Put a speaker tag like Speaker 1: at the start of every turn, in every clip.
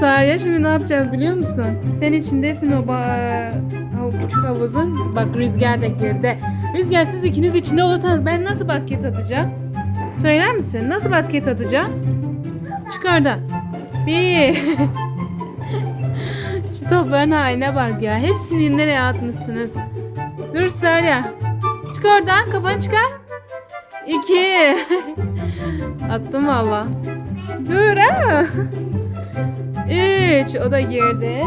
Speaker 1: Sarya şimdi ne yapacağız biliyor musun? Sen içindesin o, o küçük havuzun. Bak Rüzgar da girdi. Rüzgar siz ikiniz içinde olursanız ben nasıl basket atacağım? Söyler misin? Nasıl basket atacağım? Çık oradan. Bir. Şu topların haline bak ya. Hepsini nereye atmışsınız? Dur Sarya. Çık oradan kafanı çıkar. İki. Attım valla. Dur ha. Üç. O da girdi.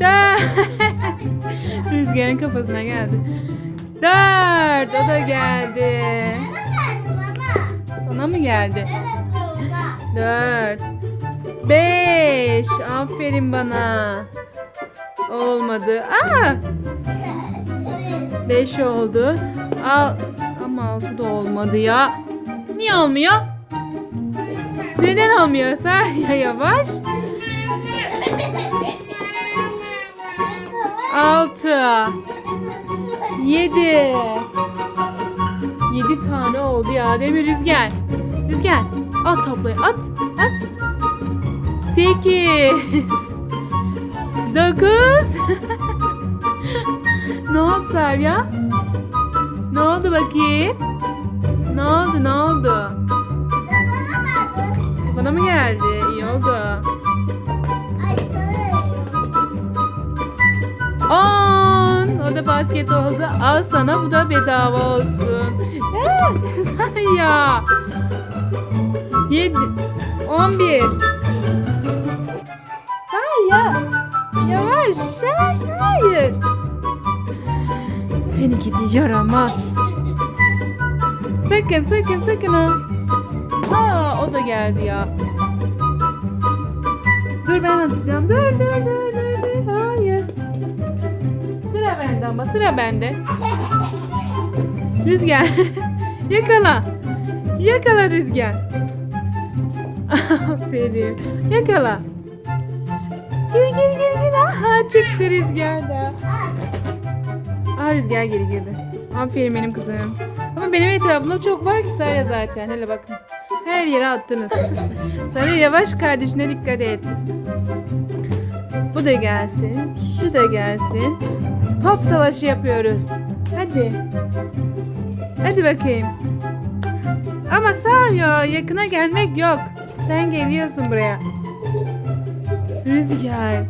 Speaker 1: Dört. Rüzgarın kafasına geldi. Dört. O da geldi. Sana mı geldi? Dört. Beş. Aferin bana. Olmadı. Aa! Beş oldu. Al. Ama altı da olmadı ya. Niye olmuyor? Neden olmuyor? Sen ya yavaş. Altı. Yedi. Yedi tane oldu ya. Değil mi Rüzgar? Rüzgar. At toplayı. At. At. Sekiz. Dokuz. ne oldu Sarya? Ne oldu bakayım? Ne oldu ne oldu? Bana mı geldi? İyi. On. O da basket oldu. Al sana bu da bedava olsun. Ee, Sarya. Yedi. On bir. Sarya. Yavaş. Yavaş. Hayır. Seni gidi yaramaz. Sakın sakın sakın ha. Aa, o da geldi ya. Dur ben atacağım. Dur dur dur dur dur. Hayır. Sıra bende ama sıra bende. Rüzgar. Yakala. Yakala Rüzgar. Aferin. Yakala. Gir gir gir gir. Aha çıktı Rüzgar da. Aa Rüzgar geri girdi. Aferin benim kızım. Ama benim etrafımda çok var ki Sarya zaten. Hele bakın. Her yere attınız. Sarya yavaş kardeşine dikkat et. Bu da gelsin. Şu da gelsin. Top savaşı yapıyoruz. Hadi. Hadi bakayım. Ama Sarya yakına gelmek yok. Sen geliyorsun buraya. Rüzgar.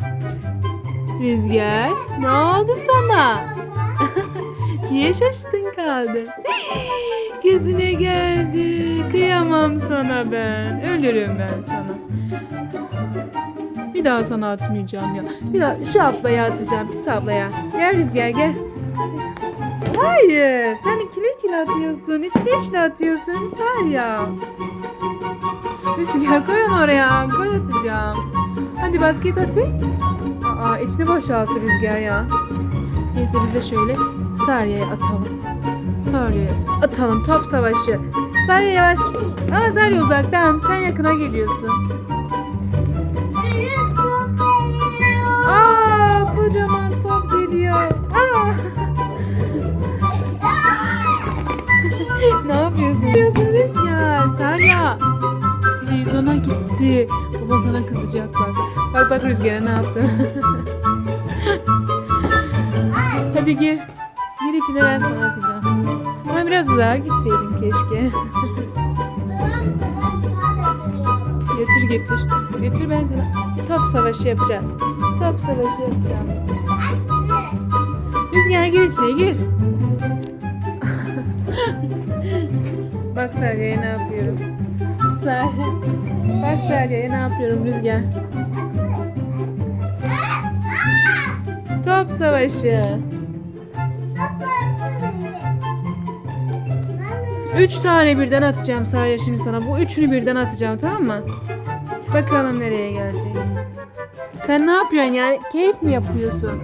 Speaker 1: Rüzgar. Ne oldu sana? Niye şaştın kaldın? Gözüne geldi. Kıyamam sana ben. Ölürüm ben sana. Bir daha sana atmayacağım ya. Bir daha şu ablaya atacağım. Pis ablaya. Gel Rüzgar gel. Hayır. Sen ikili ikili atıyorsun. İkili ikili atıyorsun. Sar ya. Rüzgar koy onu oraya. Gol atacağım. Hadi basket atayım. Aa içini boşalttı Rüzgar ya. Neyse biz de şöyle Sarya'ya atalım. Sarya'ya atalım. Top savaşı. Sarya yavaş. Ama Sarya uzaktan. Sen yakına geliyorsun. Aa kocaman top geliyor. Aa. ne yapıyorsun? Ne Rüzgar? Sarya. Televizyona gitti. Baba sana kızacak bak. Bak bak Rüzgar'a ne yaptı. Hadi gir. İçine ben sana atacağım. Ama biraz uzağa gitseydim keşke. getir getir. Getir ben sana. Top savaşı yapacağız. Top savaşı yapacağım. Rüzgar gir içine gir. Bak Sarya'ya ne yapıyorum. Sarya. Bak Sarya'ya ne yapıyorum Rüzgar. Top savaşı. Üç tane birden atacağım Sarya şimdi sana. Bu üçünü birden atacağım tamam mı? Bakalım nereye gelecek. Sen ne yapıyorsun yani? Keyif mi yapıyorsun?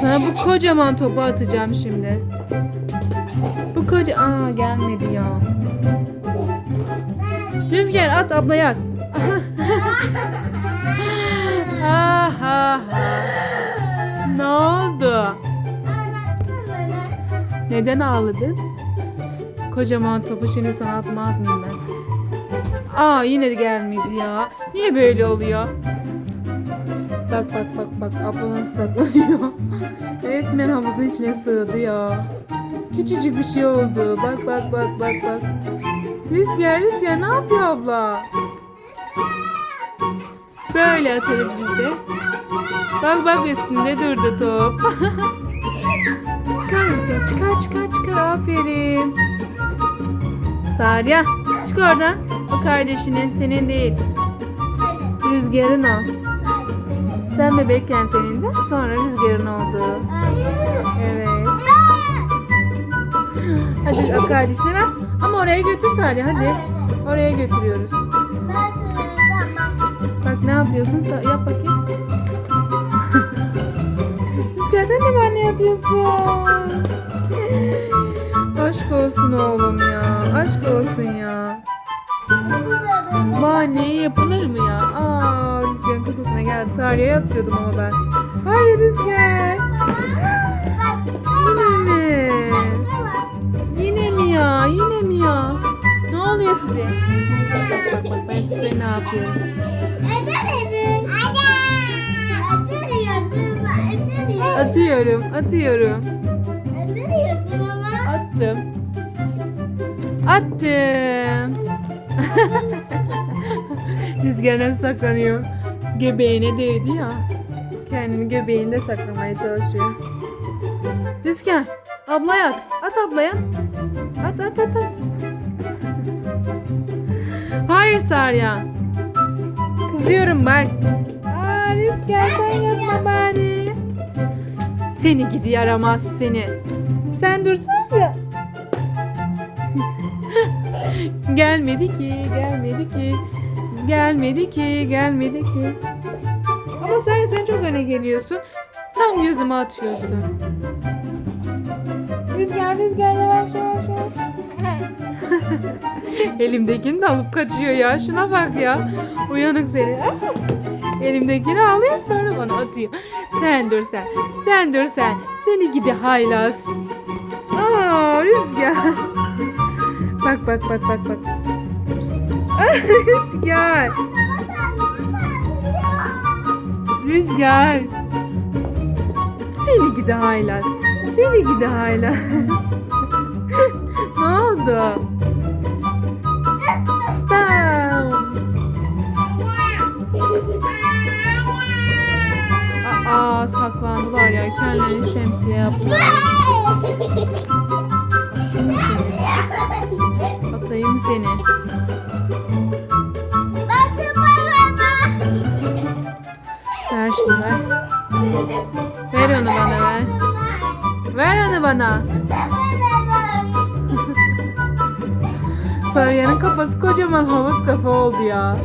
Speaker 1: Sana bu kocaman topu atacağım şimdi. Bu koca... Aa gelmedi ya. Rüzgar at ablaya at. ha ha ha. Ne oldu? Neden ağladın? Kocaman topu şimdi sana atmaz mıyım ben? Aa yine gelmedi ya. Niye böyle oluyor? Bak bak bak bak abla nasıl saklanıyor. Resmen havuzun içine sığdı ya. Küçücük bir şey oldu. Bak bak bak bak bak. Rüzgar Rüzgar ne yapıyor abla? Böyle atarız biz de. Bak bak üstünde durdu top. çıkar Rüzgar çıkar çıkar çıkar. Sarya çık oradan. O kardeşinin senin değil. Rüzgarın o. Sen bebekken senin de sonra rüzgarın oldu. Evet. Hadi o kardeşine ver. Ama oraya götür Salih hadi. Oraya götürüyoruz. Bak ne yapıyorsun? Yap bakayım. Rüzgar sen de mi anne atıyorsun? Aşk olsun oğlum ya. Aşk olsun ya. Bahane yapılır mı ya? Aa Rüzgar'ın kafasına geldi. Sarya'ya atıyordum ama ben. Hayır Rüzgar. Yine mi? Yine mi ya? Yine mi ya? Ne oluyor size? Bak bak bak ben size ne yapıyorum. Atıyorum, atıyorum. Attım. Attım. Rüzgar nasıl saklanıyor? Göbeğine değdi ya. Kendini göbeğinde saklamaya çalışıyor. Rüzgar, ablaya at. At ablaya. At at at at. Hayır Sarya. Kızıyorum bak. Aa Rüzgar sen yapma bari. Seni gidi yaramaz seni. Sen dursana ya. Gelmedi ki, gelmedi ki. Gelmedi ki, gelmedi ki. Ama sen sen çok öne geliyorsun. Tam gözüme atıyorsun. Rüzgar rüzgar yavaş yavaş yavaş. Elimdekini de alıp kaçıyor ya. Şuna bak ya. Uyanık seni. Elimdekini alıyor sonra bana atıyor. Sen dur sen. Sen dur sen. Seni gidi haylaz. Aa Rüzgar. Bak bak bak bak bak. Rüzgar. Rüzgar. Seni gidi haylaz. Seni gidi haylaz. ne oldu? Tamam. Aa saklandılar ya. Kendilerini şemsiye yaptılar. Atayım seni. Atayım seni. Ver şunu ver. Ver onu bana ver. Ver onu bana. Sarya'nın kafası kocaman havuz kafa oldu ya.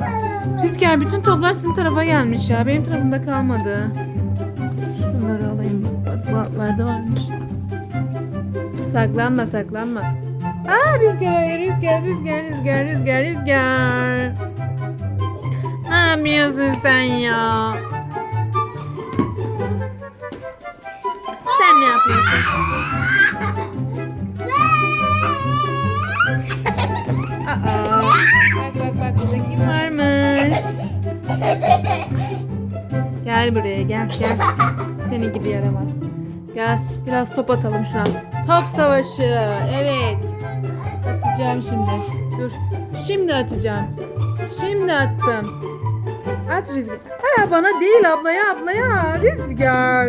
Speaker 1: Bana. Rüzgar bütün toplar sizin tarafa gelmiş ya. Benim tarafımda kalmadı. Şunları alayım. Bak bu atlarda varmış. Saklanma saklanma. Aa rüzgar rüzgar rüzgar rüzgar rüzgar rüzgar. Ne yapıyorsun sen ya? Sen ne yapıyorsun? Bak bak bak kim varmış? Gel buraya gel gel. Seni gidi yaramaz. Gel biraz top atalım şuna. Top savaşı. Evet. Atacağım şimdi. Dur. Şimdi atacağım. Şimdi attım. At Rüzgar. Ha bana değil ablaya ablaya. Rüzgar.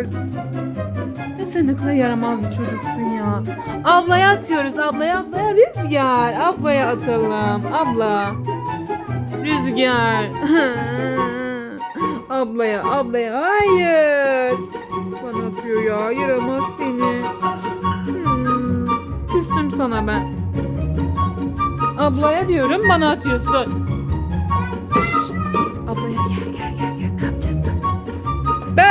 Speaker 1: Ya sen ne kadar yaramaz bir çocuksun ya. Ablaya atıyoruz. Ablaya ablaya Rüzgar. Ablaya atalım. Abla. Rüzgar. ablaya ablaya. Hayır. Ya. Yaramaz seni. Hmm, Küstüm sana ben. Ablaya diyorum bana atıyorsun. Ablaya gel gel gel gel ne yapacağız? Be!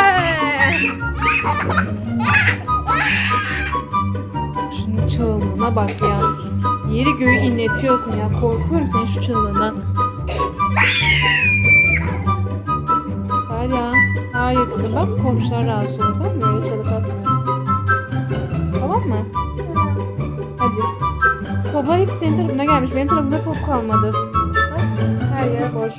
Speaker 1: Şunun çığlığına bak ya. Yeri göğü inletiyorsun ya. Korkuyorum senin şu çığlığından. Aferin kızım bak komşular rahatsız olur tamam mı? Öyle çalık atmıyor. Tamam mı? Hadi. Toplar hepsi senin tarafına gelmiş. Benim tarafımda top kalmadı. Her yer boş.